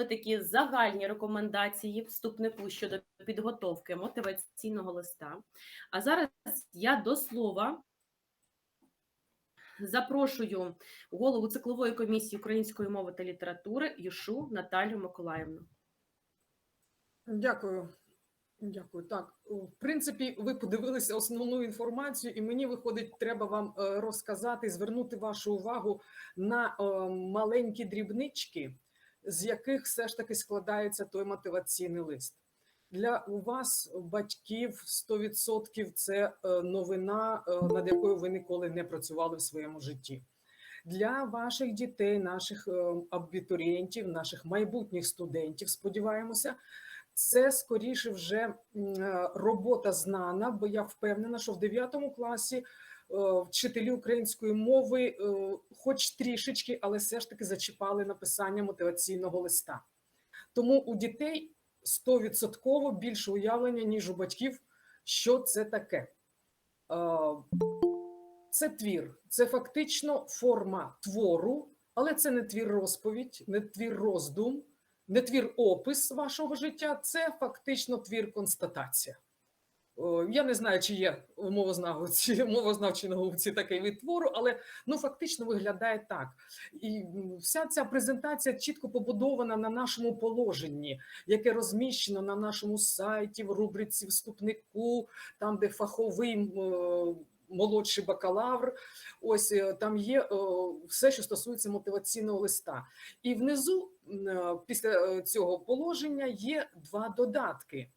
були такі загальні рекомендації вступнику щодо підготовки мотиваційного листа. А зараз я до слова запрошую голову циклової комісії української мови та літератури Юшу Наталію Миколаївну. Дякую. Дякую. Так, в принципі, ви подивилися основну інформацію, і мені виходить, треба вам е, розказати, звернути вашу увагу на е, маленькі дрібнички, з яких все ж таки складається той мотиваційний лист. Для у вас, батьків, 100% це е, новина, е, над якою ви ніколи не працювали в своєму житті. Для ваших дітей, наших е, абітурієнтів, наших майбутніх студентів, сподіваємося, це скоріше вже е, робота знана, бо я впевнена, що в 9 класі е, вчителі української мови, е, хоч трішечки, але все ж таки зачіпали написання мотиваційного листа. Тому у дітей 100% більше уявлення, ніж у батьків, що це таке. Це твір, це фактично форма твору, але це не твір розповідь, не твір роздум, не твір опис вашого життя, це фактично твір констатація. Я не знаю, чи є мовознавці, мовознавчій науці такий від твору, але ну фактично виглядає так. І вся ця презентація чітко побудована на нашому положенні, яке розміщено на нашому сайті, в рубриці вступнику, там, де фаховий молодший бакалавр. Ось е, там є е, все, що стосується мотиваційного листа. І внизу, е, після цього положення, є два додатки,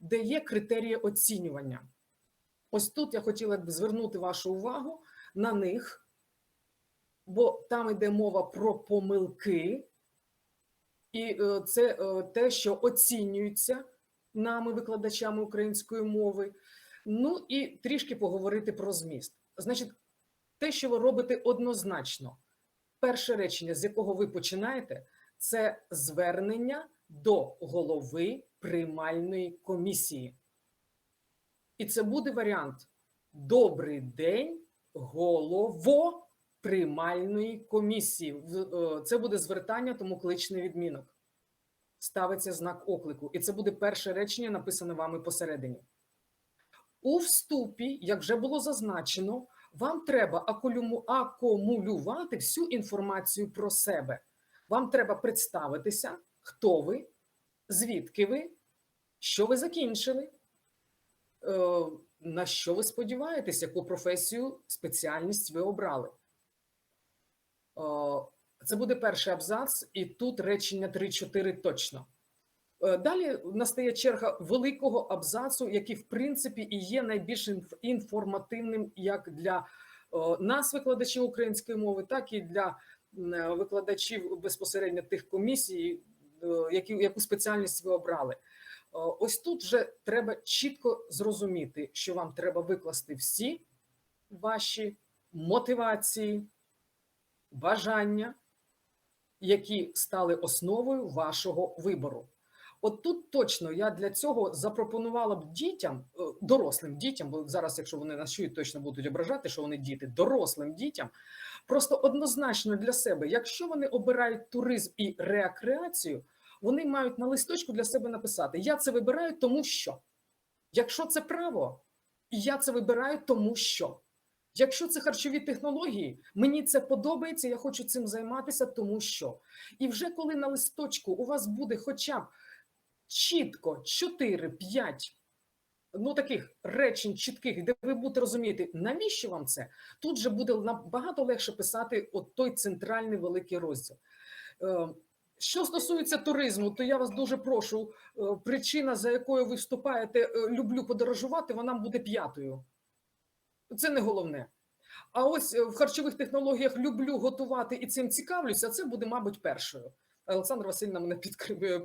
де є критерії оцінювання. Ось тут я хотіла б звернути вашу увагу на них, бо там йде мова про помилки, і це те, що оцінюється нами, викладачами української мови. Ну і трішки поговорити про зміст. Значить, те, що ви робите однозначно, перше речення, з якого ви починаєте, це звернення до голови приймальної комісії. І це буде варіант: Добрий день, голово приймальної комісії. Е, Це буде звертання, тому кличний відмінок. Ставиться знак оклику. І це буде перше речення, написане вами посередині. У вступі, як вже було зазначено, вам треба акумулювати всю інформацію про себе. Вам треба представитися, хто ви, звідки ви, що ви закінчили, е, на що ви сподіваєтесь, яку професію, спеціальність ви обрали. Е, Це буде перший абзац, і тут речення 3-4 точно. Е, Далі настає черга великого абзацу, який, в принципі, і є найбільш інформативним як для нас, викладачів української мови, так і для е, викладачів безпосередньо тих комісій, е, які, яку спеціальність ви обрали. Ось тут вже треба чітко зрозуміти, що вам треба викласти всі ваші мотивації, бажання, які стали основою вашого вибору. От тут точно я для цього запропонувала б дітям, е, дорослим дітям, бо зараз, якщо вони нас чують, точно будуть ображати, що вони діти, дорослим дітям, просто однозначно для себе, якщо вони обирають туризм і рекреацію, вони мають на листочку для себе написати: Я це вибираю, тому що. Якщо це право, я це вибираю, тому що. Якщо це харчові технології, мені це подобається, я хочу цим займатися, тому що. І вже коли на листочку у вас буде хоча б чітко 4-5 ну, таких речень чітких, де ви будете розуміти, навіщо вам це, тут же буде набагато легше писати от той центральний великий розділ. Е, Що стосується туризму, то я вас дуже прошу. е, Причина, за якою ви вступаєте, е, люблю подорожувати, вона буде п'ятою. Це не головне. А ось в харчових технологіях люблю готувати і цим цікавлюся. Це буде, мабуть, першою. Олександра Васильівна мене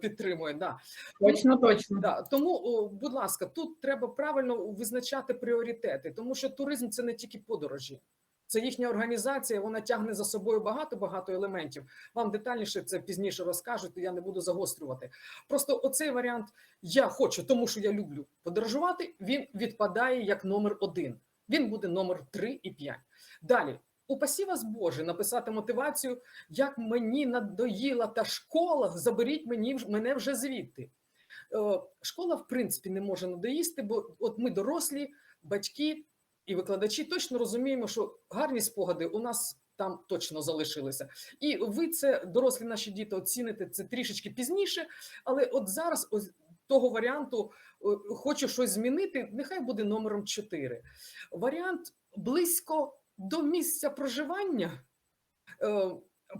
підтримує. Да. Точно, точно. Да, тому, будь ласка, тут треба правильно визначати пріоритети, тому що туризм це не тільки подорожі, це їхня організація. Вона тягне за собою багато багато елементів. Вам детальніше це пізніше розкажуть. Я не буду загострювати. Просто оцей варіант я хочу, тому що я люблю подорожувати. Він відпадає як номер один. Він буде номер 3 і 5. Далі упасі вас Боже написати мотивацію, як мені надоїла та школа, заберіть мені мене вже звідти. Е, Школа, в принципі, не може надоїсти, бо от ми дорослі, батьки і викладачі точно розуміємо, що гарні спогади у нас там точно залишилися. І ви це, дорослі наші діти, оціните це трішечки пізніше, але от зараз ось того варіанту е, хочу щось змінити, нехай буде номером 4. Варіант близько до місця проживання. Е,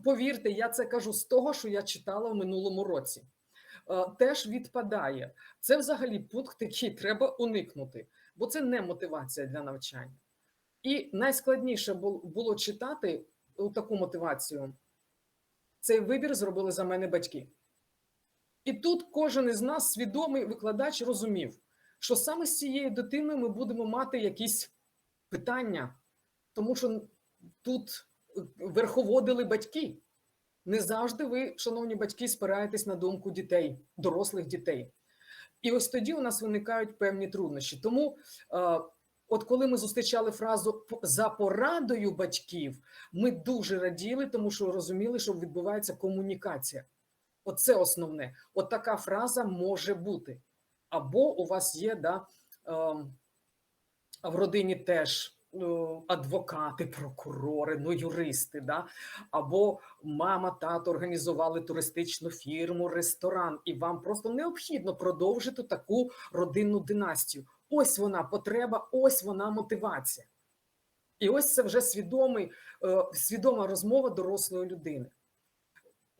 Повірте, я це кажу з того, що я читала в минулому році. Е, Теж відпадає. Це взагалі пункт, який треба уникнути, бо це не мотивація для навчання. І найскладніше було читати таку мотивацію. Цей вибір зробили за мене батьки. І тут кожен із нас, свідомий викладач, розумів, що саме з цією дитиною ми будемо мати якісь питання, тому що тут е, верховодили батьки. Не завжди ви, шановні батьки, спираєтесь на думку дітей, дорослих дітей. І ось тоді у нас виникають певні труднощі. Тому, е, от коли ми зустрічали фразу за порадою батьків, ми дуже раділи, тому що розуміли, що відбувається комунікація. Оце основне. От така фраза може бути. Або у вас є да, а в родині теж адвокати, прокурори, ну юристи, да? або мама, тато організували туристичну фірму, ресторан, і вам просто необхідно продовжити таку родинну династію. Ось вона потреба, ось вона мотивація. І ось це вже свідомий, е, свідома розмова дорослої людини.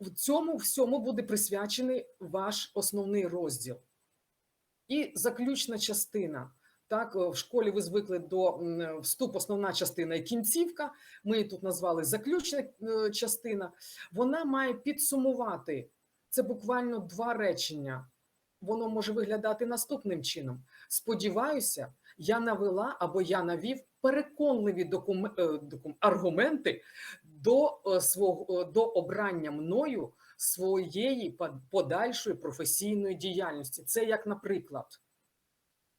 В цьому всьому буде присвячений ваш основний розділ. І заключна частина. Так, е, в школі ви звикли до вступ, основна частина і кінцівка. Ми її тут назвали заключна е, частина. Вона має підсумувати це буквально два речення. Воно може виглядати наступним чином. Сподіваюся, я навела або я навів переконливі докум... е, аргументи до е, свого е, до обрання мною своєї подальшої професійної діяльності. Це як, наприклад,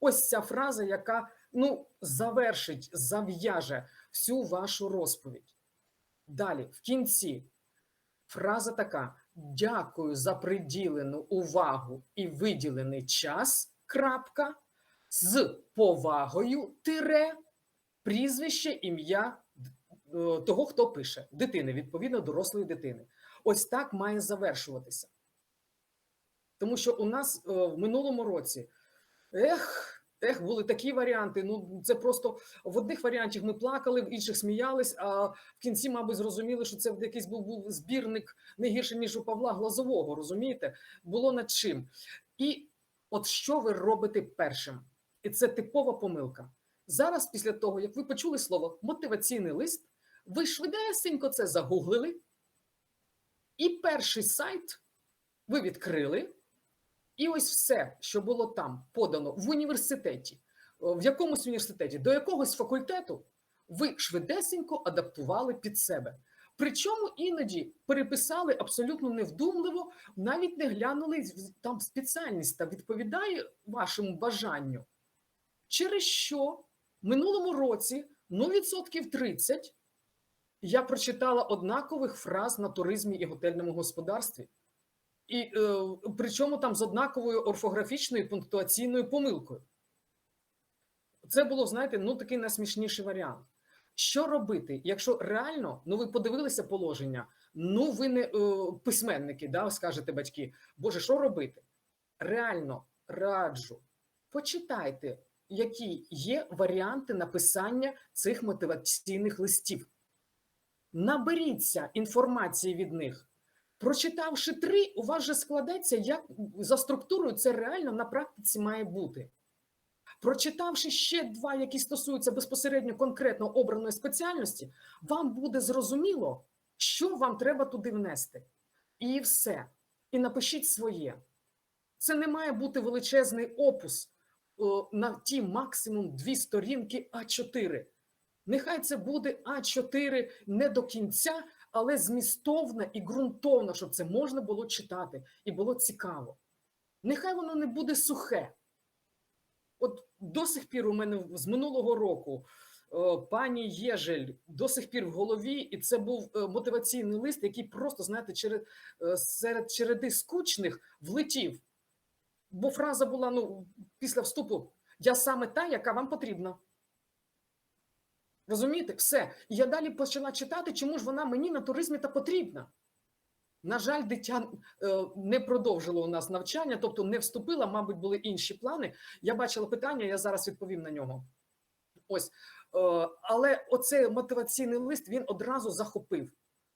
ось ця фраза, яка ну завершить, зав'яже всю вашу розповідь. Далі, в кінці, фраза така: дякую за приділену увагу і виділений час. Крапка з повагою тире прізвище, ім'я е, того, хто пише, дитини, відповідно, дорослої дитини. Ось так має завершуватися. Тому що у нас е, в минулому році ех, ех, були такі варіанти. Ну, це просто в одних варіантах ми плакали, в інших сміялись, а в кінці, мабуть, зрозуміли, що це якийсь був, був збірник не гірше, ніж у Павла Глазового. Розумієте? Було над чим. І от що ви робите першим? І це типова помилка. Зараз, після того, як ви почули слово мотиваційний лист, ви швидесенько це загуглили, і перший сайт ви відкрили, і ось все, що було там подано в університеті, в якомусь університеті, до якогось факультету, ви швидесенько адаптували під себе. Причому іноді переписали абсолютно невдумливо, навіть не глянули там спеціальність та відповідає вашому бажанню. Через що минулому році, ну відсотків 30, я прочитала однакових фраз на туризмі і готельному господарстві. І е, причому там з однаковою орфографічною пунктуаційною помилкою. Це було, знаєте, ну такий найсмішніший варіант. Що робити, якщо реально, ну ви подивилися положення, ну ви не е, письменники, да, скажете батьки, Боже, що робити? Реально раджу, почитайте, які є варіанти написання цих мотиваційних листів. Наберіться інформації від них. Прочитавши три, у вас же складеться, як за структурою це реально на практиці має бути. Прочитавши ще два, які стосуються безпосередньо конкретно обраної спеціальності, вам буде зрозуміло, що вам треба туди внести. І все. І напишіть своє. Це не має бути величезний опус о, на ті максимум дві сторінки А4. Нехай це буде А4 не до кінця, але змістовна і ґрунтовна, щоб це можна було читати і було цікаво. Нехай воно не буде сухе. От до сих пір у мене з минулого року е, пані Єжель до сих пір в голові, і це був е, мотиваційний лист, який просто, знаєте, через, е, серед череди скучних влетів. Бо фраза була ну, після вступу: Я саме та, яка вам потрібна. Розумієте, все. І я далі почала читати, чому ж вона мені на туризмі та потрібна. На жаль, дитя е, не продовжило у нас навчання, тобто не вступила, мабуть, були інші плани. Я бачила питання, я зараз відповім на нього. Ось, е, але оцей мотиваційний лист він одразу захопив.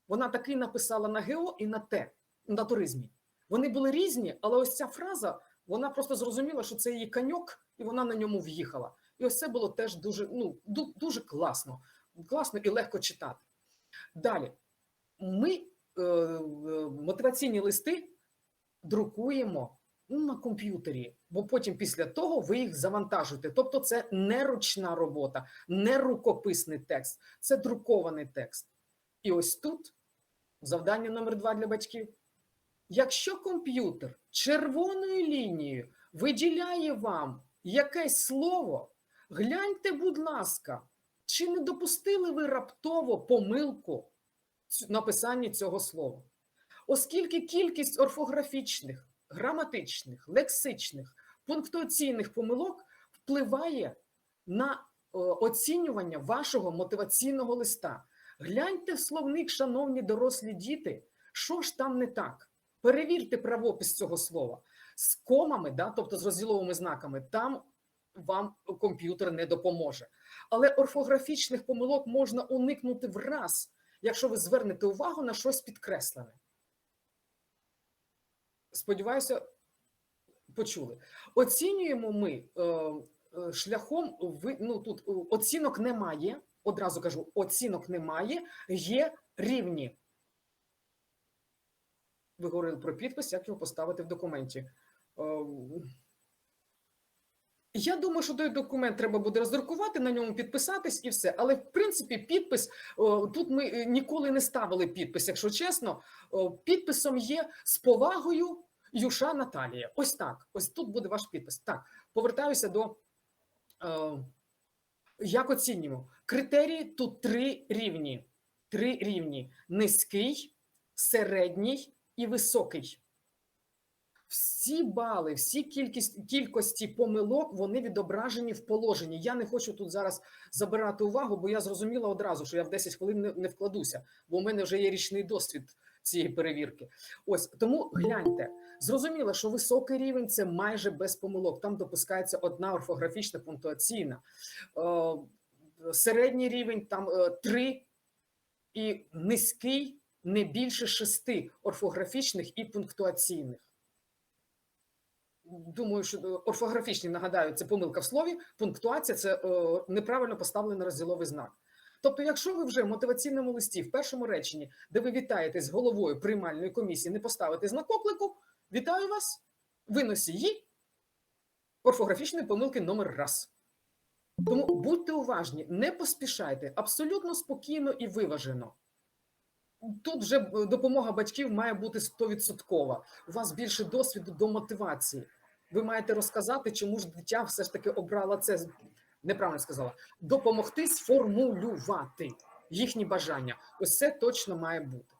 Вона такий написала на ГЕО і на Т, на туризмі. Вони були різні, але ось ця фраза, вона просто зрозуміла, що це її каньок, і вона на ньому в'їхала. І ось це було теж дуже, ну, дуже класно. Класно і легко читати. Далі, ми е, е, мотиваційні листи друкуємо на комп'ютері, бо потім після того ви їх завантажуєте. Тобто, це не ручна робота, не рукописний текст, це друкований текст. І ось тут завдання номер два для батьків. Якщо комп'ютер червоною лінією виділяє вам якесь слово, гляньте, будь ласка, чи не допустили ви раптово помилку в написанні цього слова? Оскільки кількість орфографічних, граматичних, лексичних, пунктуаційних помилок впливає на е, оцінювання вашого мотиваційного листа. Гляньте в словник, шановні дорослі діти, що ж там не так. Перевірте правопис цього слова з комами, да, тобто з розділовими знаками, там вам комп'ютер не допоможе. Але орфографічних помилок можна уникнути враз, якщо ви звернете увагу на щось підкреслене. Сподіваюся, почули. Оцінюємо ми е, е, шляхом ну, тут е, оцінок немає. Одразу кажу, оцінок немає, є рівні. Ви говорили про підпис, як його поставити в документі. Я думаю, що той документ треба буде роздрукувати, на ньому підписатись і все. Але в принципі, підпис тут ми е, ніколи не ставили підпис, якщо чесно. Підписом є з повагою Юша Наталія. Ось так. Ось тут буде ваш підпис. Так, повертаюся до е, як оцінюємо. Критерії тут три рівні. Три рівні: низький, середній і високий. Всі бали, всі кількість, кількості помилок вони відображені в положенні. Я не хочу тут зараз забирати увагу, бо я зрозуміла одразу, що я в 10 хвилин не, не вкладуся, бо у мене вже є річний досвід цієї перевірки. Ось тому гляньте. Зрозуміло, що високий рівень це майже без помилок. Там допускається одна орфографічна пунктуаційна. Е, середній рівень там е, три, і низький не більше шести орфографічних і пунктуаційних. Думаю, що е, орфографічні нагадаю, це помилка в слові, пунктуація це е, неправильно поставлений розділовий знак. Тобто, якщо ви вже в мотиваційному листі в першому реченні, де ви вітаєтесь з головою приймальної комісії, не поставите знак оклику, вітаю вас, ви носії орфографічної помилки номер раз. Тому будьте уважні, не поспішайте, абсолютно спокійно і виважено. Тут вже е, допомога батьків має бути 100%. У вас більше досвіду до мотивації. Ви маєте розказати, чому ж дитя все ж таки обрала це. Неправильно сказала, допомогти сформулювати їхні бажання. Ось це точно має бути.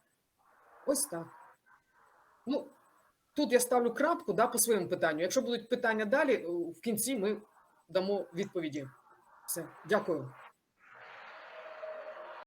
Ось так. Ну, тут я ставлю крапку да, по своєму питанню. Якщо будуть питання далі, в кінці ми дамо відповіді. Все, дякую.